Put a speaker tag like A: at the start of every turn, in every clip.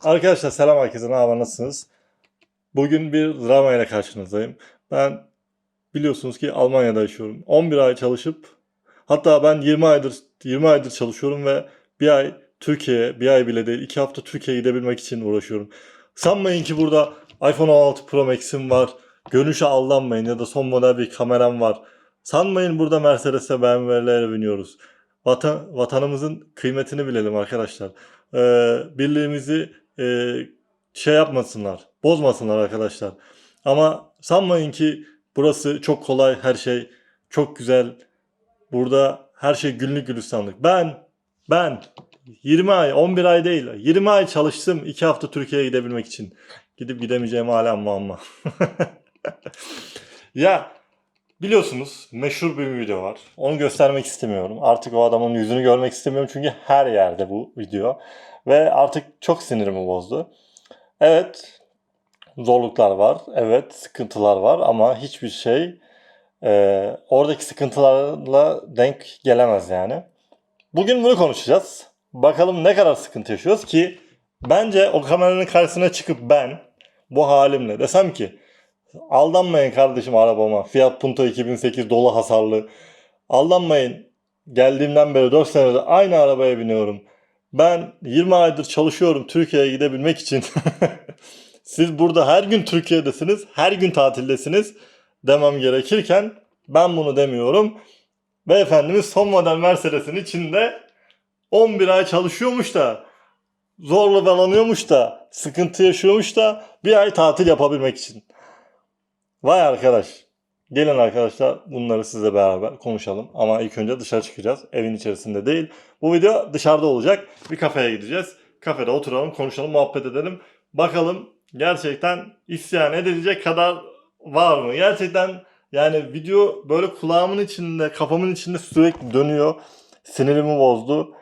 A: Arkadaşlar selam herkese. Ne? Nasılsınız? Bugün bir drama ile karşınızdayım. Ben biliyorsunuz ki Almanya'da yaşıyorum. 11 ay çalışıp hatta ben 20 aydır 20 aydır çalışıyorum ve bir ay Türkiye'ye, bir ay bile değil, iki hafta Türkiye'ye gidebilmek için uğraşıyorum. Sanmayın ki burada iPhone 16 Pro Max'im var. Görünüşe aldanmayın ya da son model bir kameram var. Sanmayın burada Mercedes'e BMW'lere biniyoruz. Vatan, vatanımızın kıymetini bilelim arkadaşlar. Ee, birliğimizi e, şey yapmasınlar, bozmasınlar arkadaşlar. Ama sanmayın ki burası çok kolay, her şey çok güzel. Burada her şey günlük gülistanlık. Ben, ben 20 ay, 11 ay değil, 20 ay çalıştım 2 hafta Türkiye'ye gidebilmek için. Gidip gidemeyeceğim hala muamma. ya biliyorsunuz meşhur bir video var. Onu göstermek istemiyorum. Artık o adamın yüzünü görmek istemiyorum çünkü her yerde bu video. Ve artık çok sinirimi bozdu. Evet, zorluklar var. Evet, sıkıntılar var ama hiçbir şey e, oradaki sıkıntılarla denk gelemez yani. Bugün bunu konuşacağız. Bakalım ne kadar sıkıntı yaşıyoruz ki bence o kameranın karşısına çıkıp ben bu halimle desem ki aldanmayın kardeşim arabama. Fiat Punto 2008 dolu hasarlı. Aldanmayın. Geldiğimden beri 4 senedir aynı arabaya biniyorum. Ben 20 aydır çalışıyorum Türkiye'ye gidebilmek için. Siz burada her gün Türkiye'desiniz, her gün tatildesiniz demem gerekirken ben bunu demiyorum. Beyefendimiz son model Mercedes'in içinde 11 ay çalışıyormuş da zorla bağlanıyormuş da sıkıntı yaşıyormuş da bir ay tatil yapabilmek için. Vay arkadaş. Gelin arkadaşlar bunları sizle beraber konuşalım. Ama ilk önce dışarı çıkacağız. Evin içerisinde değil. Bu video dışarıda olacak. Bir kafeye gideceğiz. Kafede oturalım, konuşalım, muhabbet edelim. Bakalım gerçekten isyan edilecek kadar var mı? Gerçekten yani video böyle kulağımın içinde, kafamın içinde sürekli dönüyor. Sinirimi bozdu.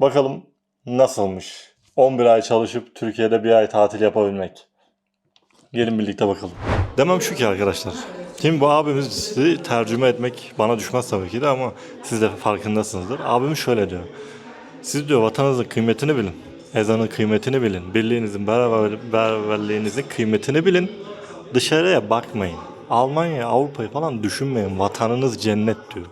A: Bakalım nasılmış? 11 ay çalışıp Türkiye'de bir ay tatil yapabilmek. Gelin birlikte bakalım. Demem şu ki arkadaşlar. Şimdi bu abimizi tercüme etmek bana düşmez tabii ki de ama siz de farkındasınızdır. Abimiz şöyle diyor. Siz diyor vatanınızın kıymetini bilin. Ezanın kıymetini bilin. Birliğinizin, beraber, beraberliğinizin kıymetini bilin. Dışarıya bakmayın. Almanya, Avrupa'yı falan düşünmeyin. Vatanınız cennet diyor.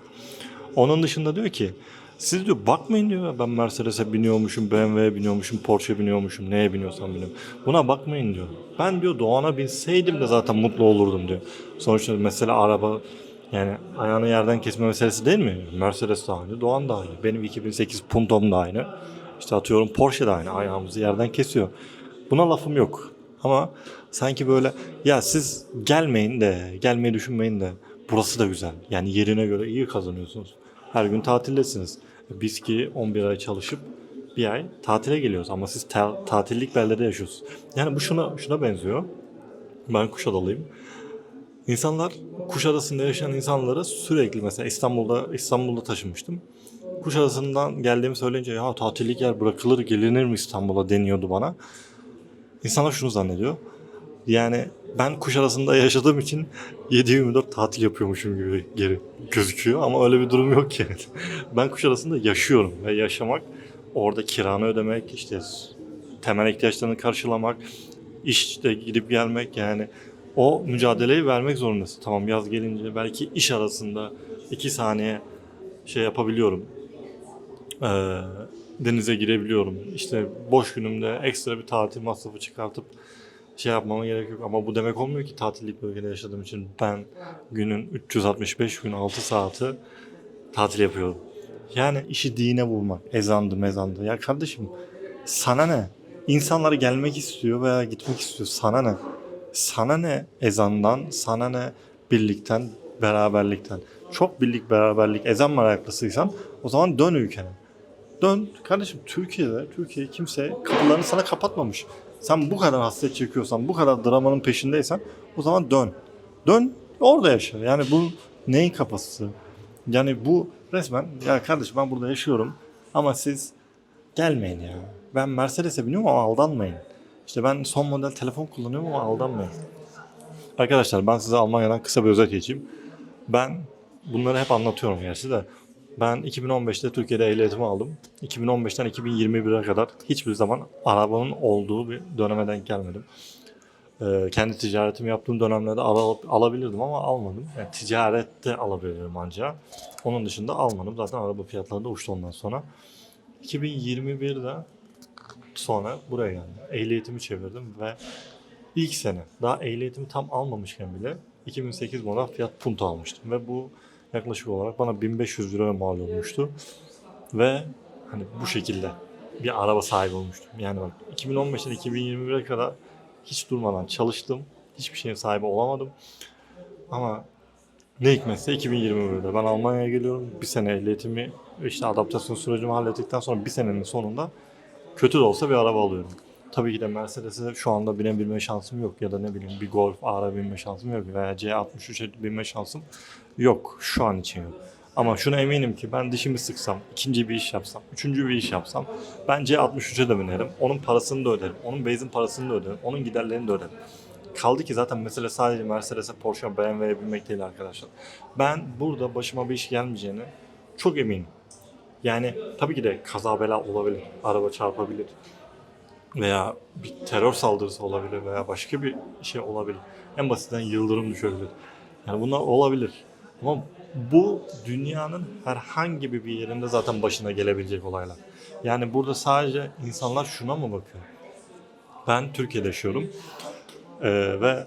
A: Onun dışında diyor ki siz diyor bakmayın diyor ben Mercedes'e biniyormuşum, BMW'ye biniyormuşum, Porsche'ye biniyormuşum, neye biniyorsam biniyorum. Buna bakmayın diyor. Ben diyor Doğan'a binseydim de zaten mutlu olurdum diyor. Sonuçta mesela araba yani ayağını yerden kesme meselesi değil mi? Mercedes de aynı, Doğan da aynı. Benim 2008 Punto'm da aynı. İşte atıyorum Porsche de aynı. Ayağımızı yerden kesiyor. Buna lafım yok. Ama sanki böyle ya siz gelmeyin de, gelmeyi düşünmeyin de burası da güzel. Yani yerine göre iyi kazanıyorsunuz. Her gün tatildesiniz. Biz ki 11 ay çalışıp bir ay tatile geliyoruz ama siz ta- tatillik beldede yaşıyorsunuz. Yani bu şuna şuna benziyor. Ben Kuşadalıyım. İnsanlar Kuşadası'nda yaşayan insanları sürekli mesela İstanbul'da İstanbul'da taşınmıştım. Kuşadası'ndan geldiğimi söyleyince ya tatillik yer bırakılır gelinir mi İstanbul'a deniyordu bana. İnsanlar şunu zannediyor. Yani ben Kuşadası'nda yaşadığım için 7-24 tatil yapıyormuşum gibi geri gözüküyor ama öyle bir durum yok yani. Ben Kuşadası'nda yaşıyorum ve yaşamak orada kiranı ödemek, işte temel ihtiyaçlarını karşılamak, işte gidip gelmek yani o mücadeleyi vermek zorundasın. Tamam yaz gelince belki iş arasında iki saniye şey yapabiliyorum. Ee, denize girebiliyorum. İşte boş günümde ekstra bir tatil masrafı çıkartıp şey yapmama gerek yok. Ama bu demek olmuyor ki tatillik bölgede yaşadığım için ben günün 365 gün 6 saati tatil yapıyorum. Yani işi dine vurmak. Ezandı mezandı. Ya kardeşim sana ne? İnsanlar gelmek istiyor veya gitmek istiyor. Sana ne? Sana ne ezandan, sana ne birlikten, beraberlikten. Çok birlik, beraberlik, ezan meraklısıysan o zaman dön ülkene. Dön kardeşim Türkiye'de, Türkiye kimse kapılarını sana kapatmamış. Sen bu kadar hasret çekiyorsan, bu kadar dramanın peşindeysen o zaman dön. Dön orada yaşa. Yani bu neyin kafası? Yani bu resmen ya kardeşim ben burada yaşıyorum ama siz gelmeyin ya. Ben Mercedes'e biniyorum ama aldanmayın. İşte ben son model telefon kullanıyorum ama aldanmayın. Arkadaşlar ben size Almanya'dan kısa bir özet geçeyim. Ben bunları hep anlatıyorum gerçi de. Ben 2015'te Türkiye'de ehliyetimi aldım. 2015'ten 2021'e kadar hiçbir zaman arabanın olduğu bir döneme denk gelmedim. Ee, kendi ticaretimi yaptığım dönemlerde al- alabilirdim ama almadım. Yani ticarette alabilirim ancak. Onun dışında almadım. Zaten araba fiyatları da uçtu ondan sonra. 2021'de sonra buraya geldim. Ehliyetimi çevirdim ve ilk sene daha ehliyetimi tam almamışken bile 2008 model Fiat Punto almıştım ve bu yaklaşık olarak bana 1500 liraya mal olmuştu. Ve hani bu şekilde bir araba sahibi olmuştum. Yani bak 2015'ten 2021'e kadar hiç durmadan çalıştım. Hiçbir şeyin sahibi olamadım. Ama ne hikmetse 2021'de ben Almanya'ya geliyorum. Bir sene ehliyetimi işte adaptasyon sürecimi hallettikten sonra bir senenin sonunda kötü de olsa bir araba alıyorum. Tabii ki de Mercedes'e şu anda binebilme şansım yok ya da ne bileyim bir Golf R'a binme şansım yok veya C63'e binme şansım yok şu an için yok. Ama şuna eminim ki ben dişimi sıksam, ikinci bir iş yapsam, üçüncü bir iş yapsam ben C63'e de binerim. Onun parasını da öderim. Onun benzin parasını da öderim. Onun giderlerini de öderim. Kaldı ki zaten mesele sadece Mercedes'e, Porsche, BMW'ye binmek değil arkadaşlar. Ben burada başıma bir iş gelmeyeceğini çok eminim. Yani tabii ki de kaza bela olabilir. Araba çarpabilir. Veya bir terör saldırısı olabilir veya başka bir şey olabilir. En basitinden yıldırım düşebilir. Yani bunlar olabilir. Ama bu dünyanın herhangi bir yerinde zaten başına gelebilecek olaylar. Yani burada sadece insanlar şuna mı bakıyor? Ben Türkiye'de yaşıyorum. Ee, ve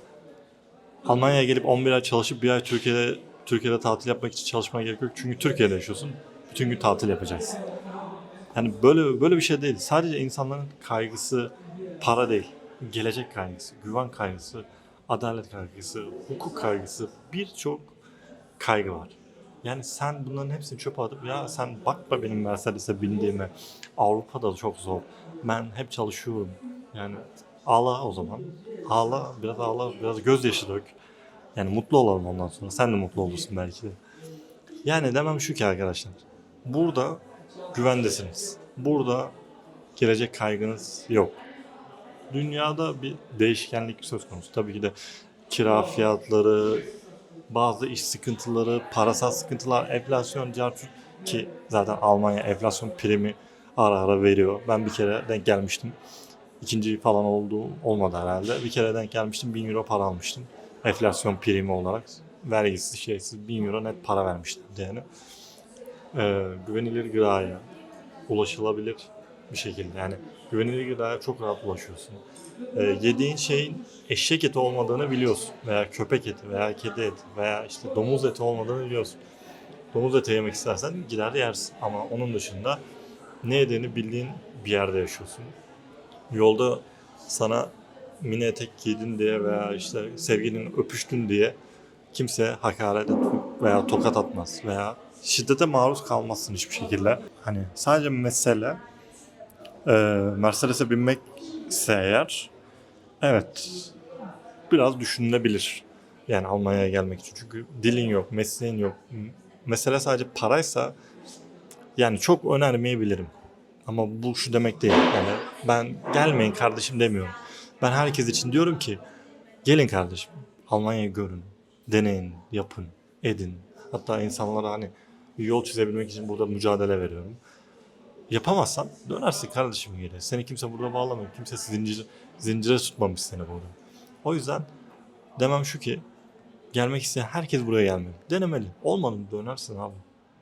A: Almanya'ya gelip 11 ay çalışıp bir ay Türkiye'de Türkiye'de tatil yapmak için çalışmaya gerek yok. Çünkü Türkiye'de yaşıyorsun. Bütün gün tatil yapacaksın. Yani böyle böyle bir şey değil. Sadece insanların kaygısı para değil. Gelecek kaygısı, güven kaygısı, adalet kaygısı, hukuk kaygısı birçok kaygı var. Yani sen bunların hepsini çöpe atıp ya sen bakma benim Mercedes'e bindiğime. Avrupa'da çok zor. Ben hep çalışıyorum. Yani ağla o zaman. Ağla, biraz ağla, biraz gözyaşı dök. Yani mutlu olalım ondan sonra. Sen de mutlu olursun belki de. Yani demem şu ki arkadaşlar. Burada güvendesiniz. Burada gelecek kaygınız yok. Dünyada bir değişkenlik söz konusu. Tabii ki de kira fiyatları, bazı iş sıkıntıları, parasal sıkıntılar, enflasyon, cartçut ki zaten Almanya enflasyon primi ara ara veriyor. Ben bir kere denk gelmiştim. İkinci falan oldu olmadı herhalde. Bir kere denk gelmiştim. 1000 euro para almıştım. Enflasyon primi olarak. Vergisiz şeysiz 1000 euro net para vermişlerdi yani. Ee, güvenilir gıdaya ulaşılabilir bir şekilde. Yani güvenilir gıdaya çok rahat ulaşıyorsun. Ee, yediğin şeyin eşek eti olmadığını biliyorsun. Veya köpek eti veya kedi eti veya işte domuz eti olmadığını biliyorsun. Domuz eti yemek istersen gider yersin. Ama onun dışında ne yediğini bildiğin bir yerde yaşıyorsun. Yolda sana mini etek giydin diye veya işte sevgilinin öpüştün diye kimse hakaret etmez veya tokat atmaz veya şiddete maruz kalmazsın hiçbir şekilde. Hani sadece mesele e, Mercedes'e binmekse eğer evet biraz düşünülebilir. Yani Almanya'ya gelmek için. Çünkü dilin yok, mesleğin yok. Mesele sadece paraysa yani çok önermeyebilirim. Ama bu şu demek değil. Yani ben gelmeyin kardeşim demiyorum. Ben herkes için diyorum ki gelin kardeşim Almanya'yı görün, deneyin, yapın, edin. Hatta insanlara hani bir yol çizebilmek için burada mücadele veriyorum. Yapamazsan dönersin kardeşim geri. Seni kimse burada bağlamıyor. Kimse zincir, zincire tutmamış seni burada. O yüzden demem şu ki gelmek isteyen herkes buraya gelmeli. Denemeli. Olmadı mı dönersin abi.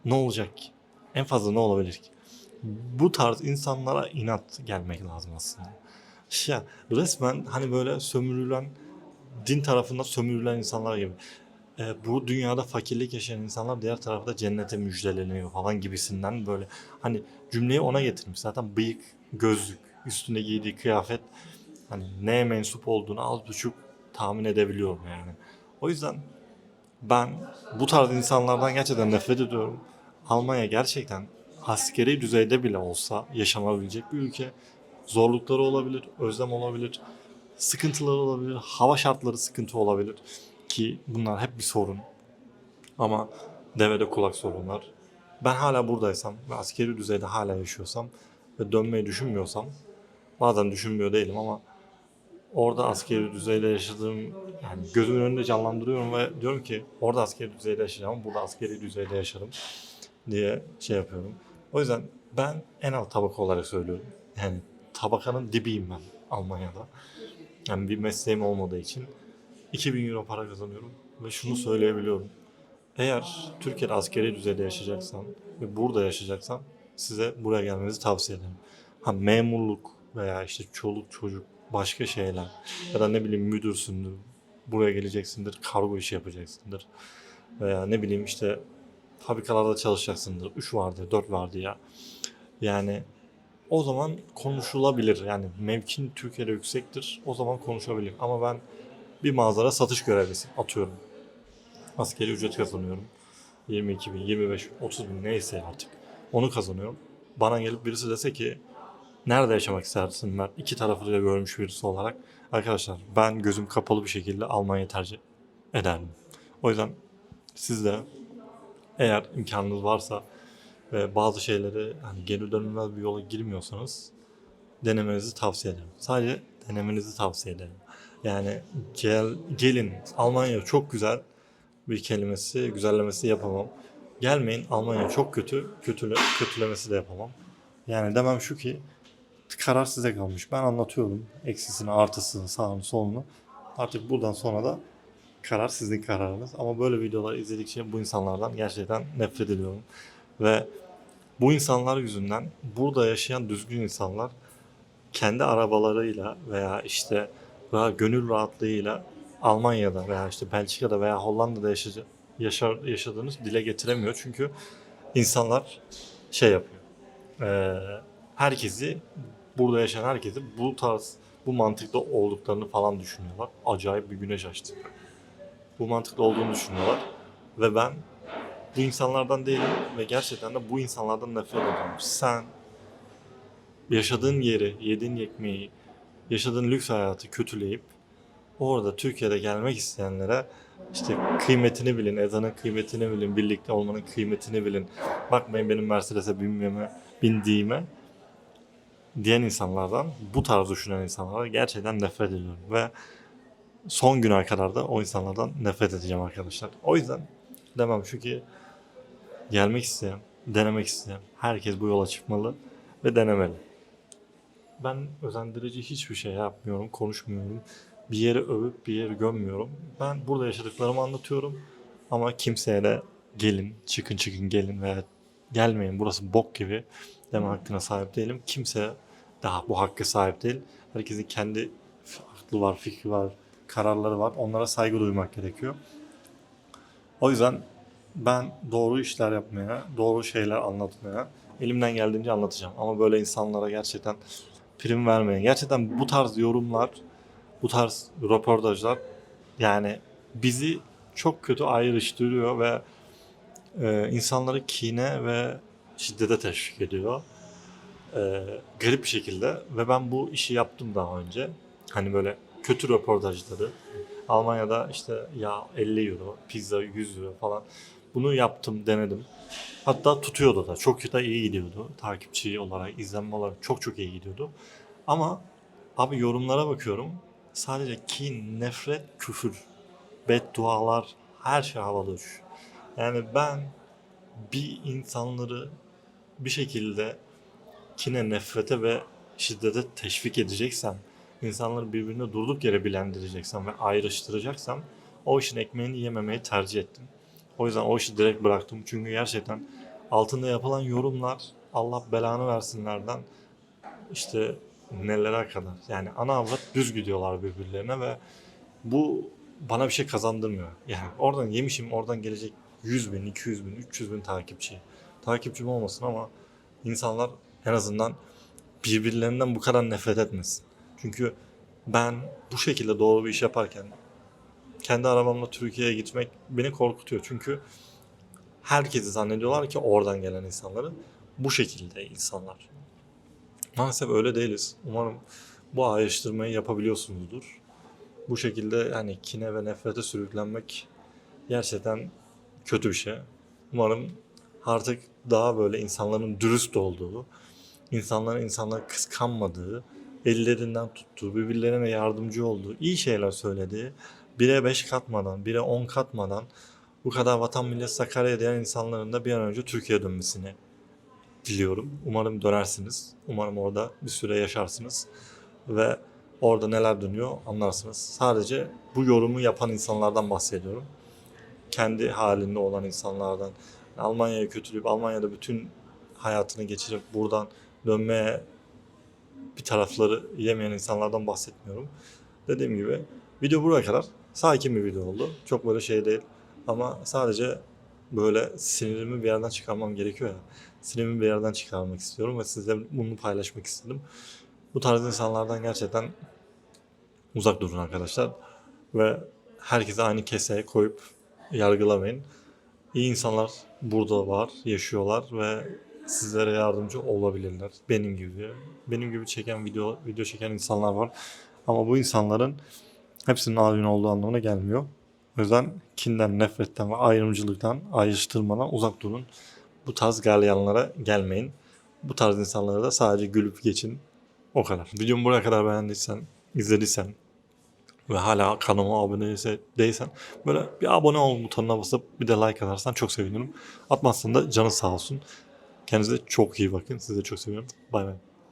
A: Ne olacak ki? En fazla ne olabilir ki? Bu tarz insanlara inat gelmek lazım aslında. Ya resmen hani böyle sömürülen din tarafından sömürülen insanlar gibi. E, bu dünyada fakirlik yaşayan insanlar diğer tarafta cennete müjdeleniyor falan gibisinden böyle hani cümleyi ona getirmiş. Zaten bıyık, gözlük, üstünde giydiği kıyafet hani neye mensup olduğunu az buçuk tahmin edebiliyorum yani. O yüzden ben bu tarz insanlardan gerçekten nefret ediyorum. Almanya gerçekten askeri düzeyde bile olsa yaşanabilecek bir ülke. Zorlukları olabilir, özlem olabilir, sıkıntıları olabilir, hava şartları sıkıntı olabilir ki bunlar hep bir sorun. Ama devede kulak sorunlar. Ben hala buradaysam ve askeri düzeyde hala yaşıyorsam ve dönmeyi düşünmüyorsam bazen düşünmüyor değilim ama orada askeri düzeyde yaşadığım yani gözümün önünde canlandırıyorum ve diyorum ki orada askeri düzeyde yaşayacağım, burada askeri düzeyde yaşarım. diye şey yapıyorum. O yüzden ben en alt tabaka olarak söylüyorum. Yani tabakanın dibiyim ben Almanya'da. Yani bir mesleğim olmadığı için 2000 euro para kazanıyorum ve şunu söyleyebiliyorum. Eğer Türkiye'de askeri düzeyde yaşayacaksan ve burada yaşayacaksan size buraya gelmenizi tavsiye ederim. Ha memurluk veya işte çoluk çocuk başka şeyler ya da ne bileyim müdürsündür, buraya geleceksindir, kargo işi yapacaksındır veya ne bileyim işte fabrikalarda çalışacaksındır. 3 vardı, 4 vardı ya. Yani o zaman konuşulabilir. Yani mevkin Türkiye'de yüksektir. O zaman konuşabilir. Ama ben bir mağazada satış görevlisi atıyorum. Askeri ücret kazanıyorum. 22 bin, 25 bin, 30 bin neyse artık. Onu kazanıyorum. Bana gelip birisi dese ki nerede yaşamak istersin ben iki tarafı da görmüş birisi olarak. Arkadaşlar ben gözüm kapalı bir şekilde Almanya'yı tercih ederdim. O yüzden siz de eğer imkanınız varsa ve bazı şeyleri hani geri dönülmez bir yola girmiyorsanız denemenizi tavsiye ederim. Sadece denemenizi tavsiye ederim. Yani gel, gelin Almanya çok güzel bir kelimesi, güzellemesi yapamam. Gelmeyin Almanya çok kötü, kötüle, kötülemesi de yapamam. Yani demem şu ki karar size kalmış. Ben anlatıyorum eksisini, artısını, sağını, solunu. Artık buradan sonra da karar sizin kararınız. Ama böyle videolar izledikçe bu insanlardan gerçekten nefret ediyorum. Ve bu insanlar yüzünden burada yaşayan düzgün insanlar kendi arabalarıyla veya işte daha gönül rahatlığıyla Almanya'da veya işte Belçika'da veya Hollanda'da yaşar, yaşadığınız dile getiremiyor. Çünkü insanlar şey yapıyor. eee, herkesi burada yaşayan herkesi bu tarz bu mantıkta olduklarını falan düşünüyorlar. Acayip bir güneş açtı. Bu mantıklı olduğunu düşünüyorlar. Ve ben bu insanlardan değilim ve gerçekten de bu insanlardan nefret ediyorum. Sen yaşadığın yeri, yediğin ekmeği, yaşadığın lüks hayatı kötüleyip orada Türkiye'de gelmek isteyenlere işte kıymetini bilin, ezanın kıymetini bilin, birlikte olmanın kıymetini bilin. Bakmayın benim Mercedes'e binmeme, bindiğime diyen insanlardan, bu tarz düşünen insanlara gerçekten nefret ediyorum. Ve son güne kadar da o insanlardan nefret edeceğim arkadaşlar. O yüzden demem şu ki gelmek isteyen, denemek isteyen herkes bu yola çıkmalı ve denemeli. Ben özendirici hiçbir şey yapmıyorum, konuşmuyorum. Bir yeri övüp bir yeri gömmüyorum. Ben burada yaşadıklarımı anlatıyorum. Ama kimseye de gelin, çıkın çıkın gelin veya gelmeyin burası bok gibi deme hakkına sahip değilim. Kimse daha bu hakkı sahip değil. Herkesin kendi aklı var, fikri var, kararları var. Onlara saygı duymak gerekiyor. O yüzden ben doğru işler yapmaya, doğru şeyler anlatmaya elimden geldiğince anlatacağım. Ama böyle insanlara gerçekten prim vermeyin. Gerçekten bu tarz yorumlar, bu tarz röportajlar yani bizi çok kötü ayrıştırıyor ve e, insanları kine ve şiddete teşvik ediyor. E, garip bir şekilde ve ben bu işi yaptım daha önce. Hani böyle kötü röportajları. Almanya'da işte ya 50 euro, pizza 100 euro falan. Bunu yaptım, denedim. Hatta tutuyordu da. Çok da iyi gidiyordu. Takipçi olarak, izlenme olarak çok çok iyi gidiyordu. Ama abi yorumlara bakıyorum. Sadece kin, nefret, küfür, beddualar, her şey havalı uçuş. Yani ben bir insanları bir şekilde kine, nefrete ve şiddete teşvik edeceksem, insanları birbirine durduk yere bilendireceksem ve ayrıştıracaksam o işin ekmeğini yememeyi tercih ettim. O yüzden o işi direkt bıraktım. Çünkü gerçekten altında yapılan yorumlar Allah belanı versinlerden işte nelere kadar. Yani ana avrat düz gidiyorlar birbirlerine ve bu bana bir şey kazandırmıyor. Yani oradan yemişim oradan gelecek 100 bin, 200 bin, 300 bin takipçi. Takipçim olmasın ama insanlar en azından birbirlerinden bu kadar nefret etmesin. Çünkü ben bu şekilde doğru bir iş yaparken kendi arabamla Türkiye'ye gitmek beni korkutuyor. Çünkü herkesi zannediyorlar ki oradan gelen insanları bu şekilde insanlar. Maalesef öyle değiliz. Umarım bu ayrıştırmayı yapabiliyorsunuzdur. Bu şekilde yani kine ve nefrete sürüklenmek gerçekten kötü bir şey. Umarım artık daha böyle insanların dürüst olduğu, insanların insanları kıskanmadığı, ellerinden tuttuğu, birbirlerine yardımcı olduğu, iyi şeyler söylediği, 1'e 5 katmadan, 1'e 10 katmadan bu kadar vatan millet Sakarya diyen insanların da bir an önce Türkiye'ye dönmesini diliyorum. Umarım dönersiniz. Umarım orada bir süre yaşarsınız. Ve orada neler dönüyor anlarsınız. Sadece bu yorumu yapan insanlardan bahsediyorum. Kendi halinde olan insanlardan. Almanya'ya kötüleyip Almanya'da bütün hayatını geçirip buradan dönmeye bir tarafları yemeyen insanlardan bahsetmiyorum. Dediğim gibi video buraya kadar sakin bir video oldu. Çok böyle şey değil. Ama sadece böyle sinirimi bir yerden çıkarmam gerekiyor ya. Sinirimi bir yerden çıkarmak istiyorum ve sizle bunu paylaşmak istedim. Bu tarz insanlardan gerçekten uzak durun arkadaşlar. Ve herkese aynı keseye koyup yargılamayın. İyi insanlar burada var, yaşıyorlar ve sizlere yardımcı olabilirler. Benim gibi. Benim gibi çeken video video çeken insanlar var. Ama bu insanların hepsinin adil olduğu anlamına gelmiyor. O yüzden kinden, nefretten ve ayrımcılıktan, ayrıştırmadan uzak durun. Bu tarz galyanlara gelmeyin. Bu tarz insanlara da sadece gülüp geçin. O kadar. Videomu buraya kadar beğendiysen, izlediysen ve hala kanalıma abone değilse- değilsen böyle bir abone ol butonuna basıp bir de like atarsan çok sevinirim. Atmazsan da canı sağ olsun. Kendinize çok iyi bakın. Sizi de çok seviyorum. Bay bay.